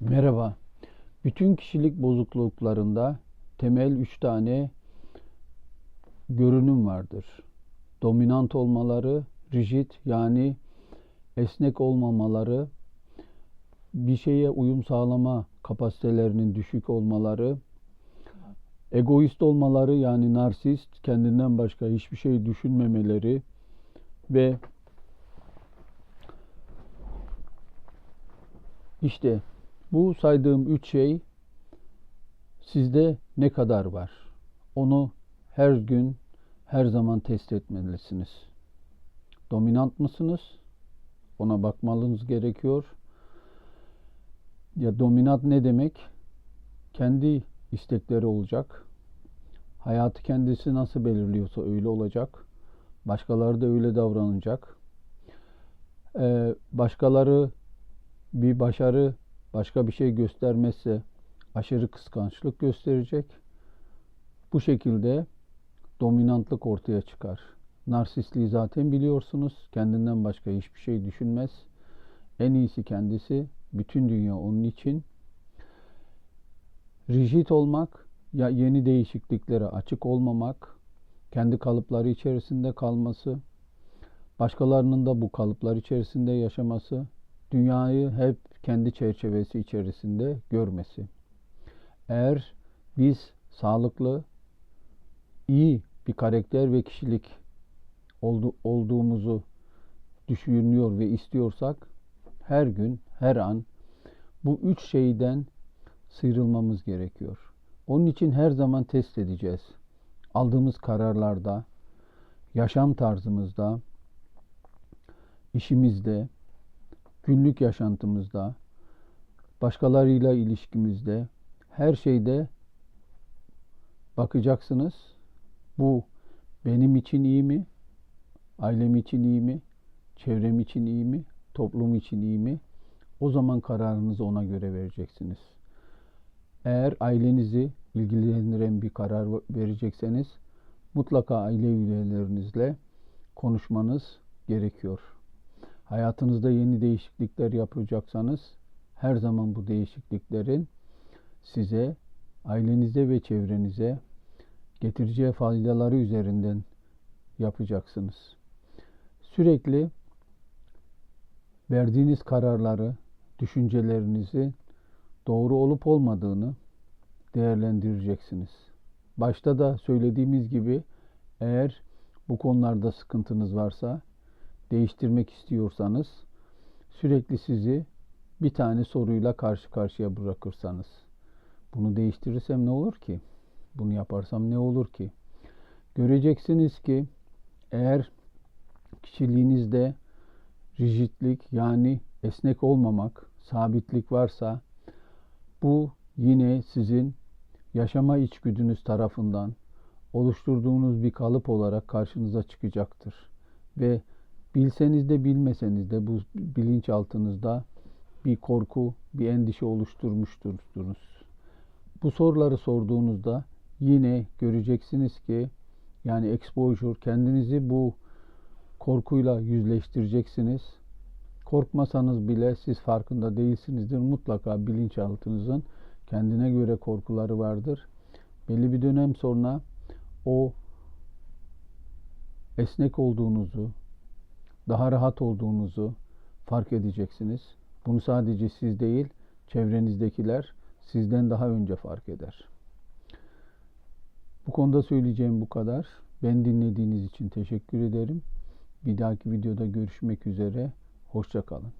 Merhaba. Bütün kişilik bozukluklarında temel üç tane görünüm vardır. Dominant olmaları, rigid yani esnek olmamaları, bir şeye uyum sağlama kapasitelerinin düşük olmaları, egoist olmaları yani narsist, kendinden başka hiçbir şey düşünmemeleri ve işte bu saydığım üç şey sizde ne kadar var? Onu her gün, her zaman test etmelisiniz. Dominant mısınız? Ona bakmalınız gerekiyor. Ya dominant ne demek? Kendi istekleri olacak. Hayatı kendisi nasıl belirliyorsa öyle olacak. Başkaları da öyle davranacak. Ee, başkaları bir başarı başka bir şey göstermezse aşırı kıskançlık gösterecek. Bu şekilde dominantlık ortaya çıkar. Narsistliği zaten biliyorsunuz. Kendinden başka hiçbir şey düşünmez. En iyisi kendisi. Bütün dünya onun için. Rigid olmak, ya yeni değişikliklere açık olmamak, kendi kalıpları içerisinde kalması, başkalarının da bu kalıplar içerisinde yaşaması, dünyayı hep kendi çerçevesi içerisinde görmesi. Eğer biz sağlıklı, iyi bir karakter ve kişilik olduğumuzu düşünüyor ve istiyorsak her gün, her an bu üç şeyden sıyrılmamız gerekiyor. Onun için her zaman test edeceğiz. Aldığımız kararlarda, yaşam tarzımızda, işimizde, günlük yaşantımızda, başkalarıyla ilişkimizde, her şeyde bakacaksınız. Bu benim için iyi mi? Ailem için iyi mi? Çevrem için iyi mi? Toplum için iyi mi? O zaman kararınızı ona göre vereceksiniz. Eğer ailenizi ilgilendiren bir karar verecekseniz mutlaka aile üyelerinizle konuşmanız gerekiyor. Hayatınızda yeni değişiklikler yapacaksanız her zaman bu değişikliklerin size, ailenize ve çevrenize getireceği faydaları üzerinden yapacaksınız. Sürekli verdiğiniz kararları, düşüncelerinizi doğru olup olmadığını değerlendireceksiniz. Başta da söylediğimiz gibi eğer bu konularda sıkıntınız varsa değiştirmek istiyorsanız sürekli sizi bir tane soruyla karşı karşıya bırakırsanız bunu değiştirirsem ne olur ki? Bunu yaparsam ne olur ki? Göreceksiniz ki eğer kişiliğinizde rigidlik yani esnek olmamak, sabitlik varsa bu yine sizin yaşama içgüdünüz tarafından oluşturduğunuz bir kalıp olarak karşınıza çıkacaktır. Ve bilseniz de bilmeseniz de bu bilinçaltınızda bir korku, bir endişe oluşturmuştursunuz. Bu soruları sorduğunuzda yine göreceksiniz ki yani exposure kendinizi bu korkuyla yüzleştireceksiniz. Korkmasanız bile siz farkında değilsinizdir. Mutlaka bilinçaltınızın kendine göre korkuları vardır. Belli bir dönem sonra o esnek olduğunuzu, daha rahat olduğunuzu fark edeceksiniz. Bunu sadece siz değil, çevrenizdekiler sizden daha önce fark eder. Bu konuda söyleyeceğim bu kadar. Ben dinlediğiniz için teşekkür ederim. Bir dahaki videoda görüşmek üzere. Hoşçakalın.